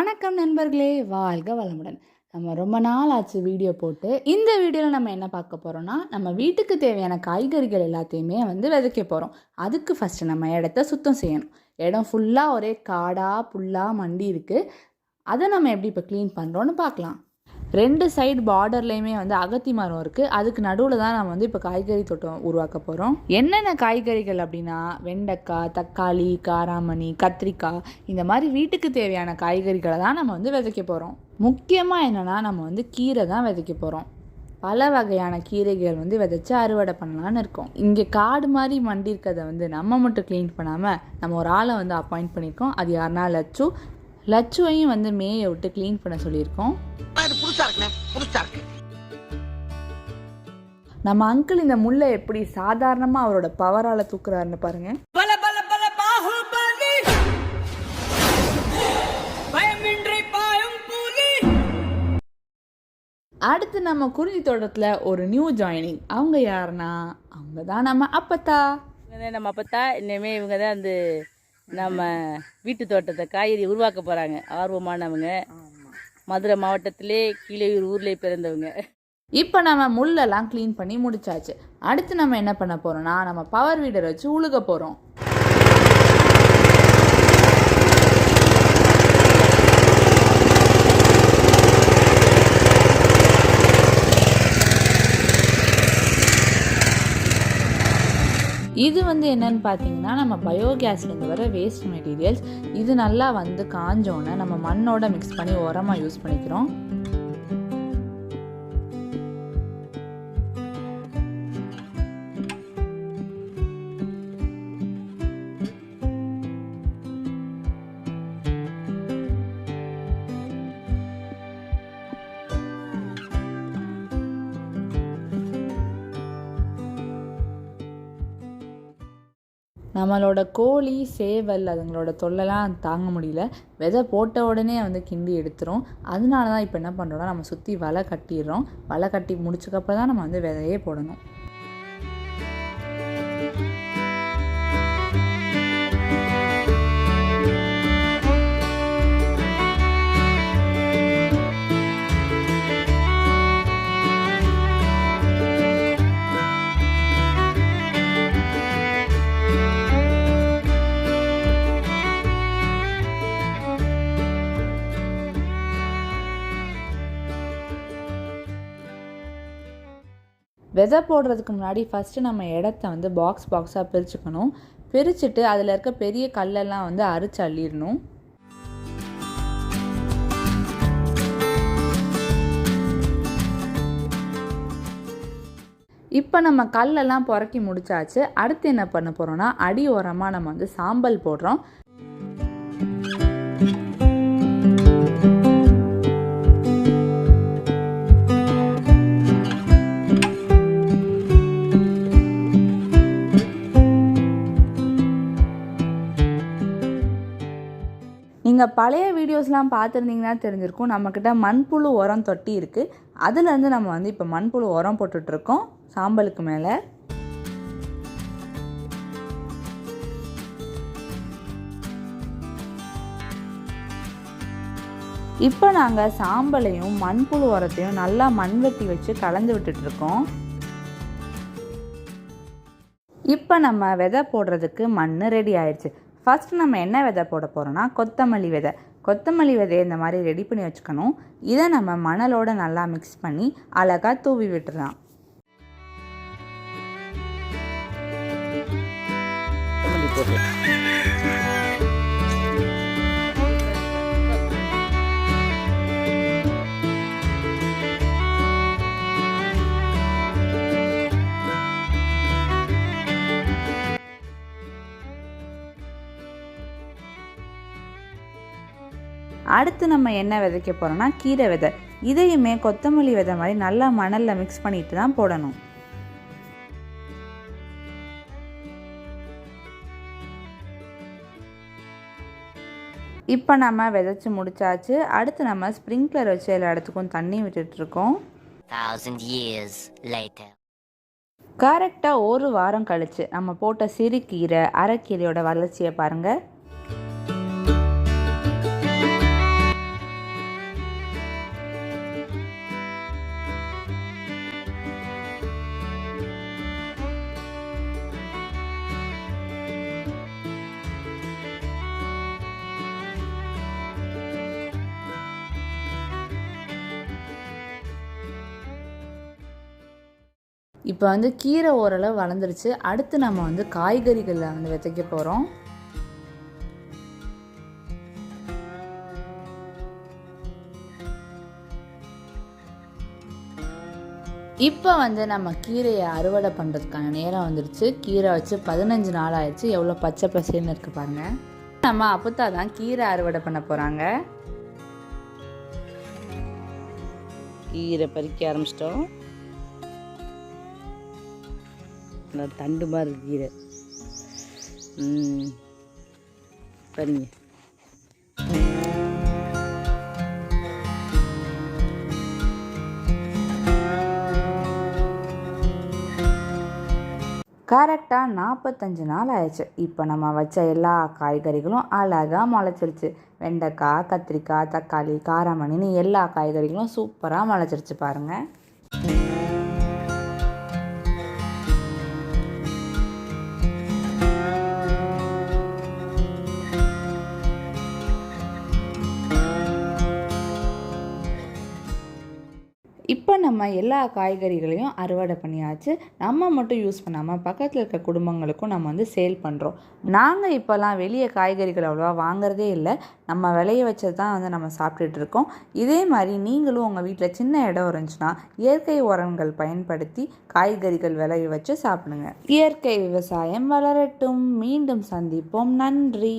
வணக்கம் நண்பர்களே வாழ்க வளமுடன். நம்ம ரொம்ப நாள் ஆச்சு வீடியோ போட்டு. இந்த வீடியோவில் நம்ம என்ன பார்க்க போகிறோம்னா நம்ம வீட்டுக்கு தேவையான காய்கறிகள் எல்லாத்தையுமே வந்து விதைக்க போகிறோம் அதுக்கு ஃபஸ்ட்டு நம்ம இடத்த சுத்தம் செய்யணும். இடம் ஃபுல்லாக ஒரே காடாக புல்லாக மண்டி இருக்குது அதை நம்ம எப்படி இப்போ க்ளீன் பண்ணுறோன்னு பார்க்கலாம். ரெண்டு சைடு பார்டர்லேயுமே வந்து அகத்தி மரம் இருக்குது அதுக்கு நடுவில் தான் நம்ம வந்து இப்போ காய்கறி தோட்டம் உருவாக்க போகிறோம் என்னென்ன காய்கறிகள் அப்படின்னா வெண்டைக்காய் தக்காளி காராமணி கத்திரிக்காய் இந்த மாதிரி வீட்டுக்கு தேவையான காய்கறிகளை தான் நம்ம வந்து விதைக்க போகிறோம் முக்கியமாக என்னென்னா நம்ம வந்து கீரை தான் விதைக்க போகிறோம் பல வகையான கீரைகள் வந்து விதைச்சி அறுவடை பண்ணலான்னு இருக்கோம். இங்கே காடு மாதிரி மண்டி இருக்கிறத வந்து நம்ம மட்டும் க்ளீன் பண்ணாமல் நம்ம ஒரு ஆளை வந்து அப்பாயிண்ட் பண்ணியிருக்கோம். அது யாருனா லச்சு. லச்சுவையும் வந்து மேயை விட்டு க்ளீன் பண்ண சொல்லியிருக்கோம். நம்ம அங்கிள் இந்த முல்லை எப்படி சாதாரணமாக அவரோட பவரால் தூக்குறாருன்னு பாருங்க. பல பல பல பாகுபலி பயமின்றி பாயும் புலி. அடுத்து நம்ம குறிஞ்சி தோட்டத்தில் ஒரு நியூ ஜாயினிங் அவங்க யாருன்னா? அவங்க தான் நம்ம அப்பத்தா. நம்ம அப்பத்தா. இனிமேல் இவங்க தான் அந்த நம்ம வீட்டு தோட்டத்தை காய்கறி உருவாக்க போகிறாங்க ஆர்வமானவங்க. மதுரை மாவட்டத்திலே கீழையூர் ஊர்லேயே பிறந்தவங்க. இப்போ நம்ம முள்ளெல்லாம் க்ளீன் பண்ணி முடிச்சாச்சு. அடுத்து நம்ம என்ன பண்ண போறோம்னா நம்ம பவர் வீடர் வச்சு உழுக போகிறோம் இது வந்து என்னன்னு பார்த்தீங்கன்னா நம்ம பயோகேஸ்லேருந்து வர வேஸ்ட் மெட்டீரியல்ஸ் இது நல்லா வந்து காஞ்சோன்னே நம்ம மண்ணோட மிக்ஸ் பண்ணி உரமாக யூஸ் பண்ணிக்கிறோம். நம்மளோட கோழி சேவல் அதுங்களோட தொல்லைலாம் தாங்க முடியல. விதை போட்ட உடனே வந்து கிண்டி எடுத்துரும். அதனால தான் இப்போ என்ன பண்ணுறோம்னா நம்ம சுற்றி வலை கட்டிடுறோம். வலை கட்டி முடிச்சக்கப்புறம் தான் நம்ம வந்து விதையே போடணும். விதை போடுறதுக்கு முன்னாடி ஃபஸ்ட்டு நம்ம இடத்த வந்து பாக்ஸ் பாக்ஸாக பிரிச்சுக்கணும். பிரிச்சுட்டு அதில் இருக்க பெரிய கல்லெல்லாம் வந்து அரிச்சு அள்ளிடணும். இப்போ நம்ம கல்லெல்லாம் புறக்கி முடிச்சாச்சு. அடுத்து என்ன பண்ண போகிறோம்னா அடி ஓரமாக நம்ம வந்து சாம்பல் போடுறோம். நீங்கள் பழைய வீடியோஸ்லாம் பார்த்துருந்தீங்கன்னா தெரிஞ்சிருக்கும். நம்மக்கிட்ட மண்புழு உரம் தொட்டி இருக்குது அதுலேருந்து நம்ம வந்து இப்போ மண்புழு உரம் போட்டுட்ருக்கோம். சாம்பலுக்கு மேலே. இப்போ நாங்கள் சாம்பலையும் மண்புழு உரத்தையும் நல்லா மண்வெட்டி வச்சு கலந்து விட்டுட்ருக்கோம். இப்போ நம்ம விதை போடுறதுக்கு மண் ரெடி ஆயிடுச்சு ஃபஸ்ட் நம்ம என்ன விதை போட போகிறோம்னா கொத்தமல்லி விதை. கொத்தமல்லி விதையை இந்த மாதிரி ரெடி பண்ணி வச்சுக்கணும். இதை நம்ம மணலோட நல்லா மிக்ஸ் பண்ணி அழகாக தூவி விட்டுறலாம். அடுத்து நம்ம என்ன விதைக்க போகிறோம்னா கீரை விதை. இதையுமே கொத்தமல்லி விதை மாதிரி நல்லா மணலில் மிக்ஸ் பண்ணிட்டு தான் போடணும். இப்போ நம்ம விதைச்சி முடிச்சாச்சு. அடுத்து நம்ம ஸ்ப்ரிங்க்லர் வச்சு எல்லா இடத்துக்கும் தண்ணி விட்டுட்ருக்கோம். கரெக்டாக ஒரு வாரம் கழிச்சு நம்ம போட்ட சிறுகீரை அரைக்கீரையோட வளர்ச்சியை பாருங்கள் இப்போ வந்து கீரை ஓரளவு வளர்ந்துருச்சு. அடுத்து நம்ம வந்து காய்கறிகளில் வந்து விதைக்க போகிறோம் இப்போ வந்து நம்ம கீரையை அறுவடை பண்ணுறதுக்கான நேரம் வந்துருச்சு. கீரை வச்சு பதினஞ்சு நாள் ஆயிடுச்சு. எவ்வளோ பச்சை பசேன்னு இருக்கு பாருங்க. நம்ம அப்பத்தா தான் கீரை அறுவடை பண்ண போகிறாங்க கீரை பறிக்க ஆரம்பிச்சிட்டோம். நல்லா தண்டு மாதிரி இருக்கு கீரை சரிங்க கரெக்டாக நாற்பத்தஞ்சு நாள் ஆயிடுச்சு. இப்போ நம்ம வச்ச எல்லா காய்கறிகளும் அழகாக முளைச்சிருச்சு. வெண்டைக்காய் கத்திரிக்காய் தக்காளி காராமணின்னு எல்லா காய்கறிகளும் சூப்பராக முளைச்சிருச்சு பாருங்கள் இப்போ நம்ம எல்லா காய்கறிகளையும் அறுவடை பண்ணியாச்சு. நம்ம மட்டும் யூஸ் பண்ணாமல் பக்கத்தில் இருக்க குடும்பங்களுக்கும் நம்ம வந்து சேல் பண்ணுறோம் நாங்கள் இப்போல்லாம் வெளியே காய்கறிகள் அவ்வளோவா வாங்குறதே இல்லை. நம்ம விளைய வச்சது தான் வந்து நம்ம சாப்பிட்டுட்டு இருக்கோம். இதே மாதிரி நீங்களும் உங்கள் வீட்டில் சின்ன இடம் இருந்துச்சுன்னா இயற்கை உரங்கள் பயன்படுத்தி காய்கறிகள் விளைய வச்சு சாப்பிடுங்க. இயற்கை விவசாயம் வளரட்டும். மீண்டும் சந்திப்போம். நன்றி.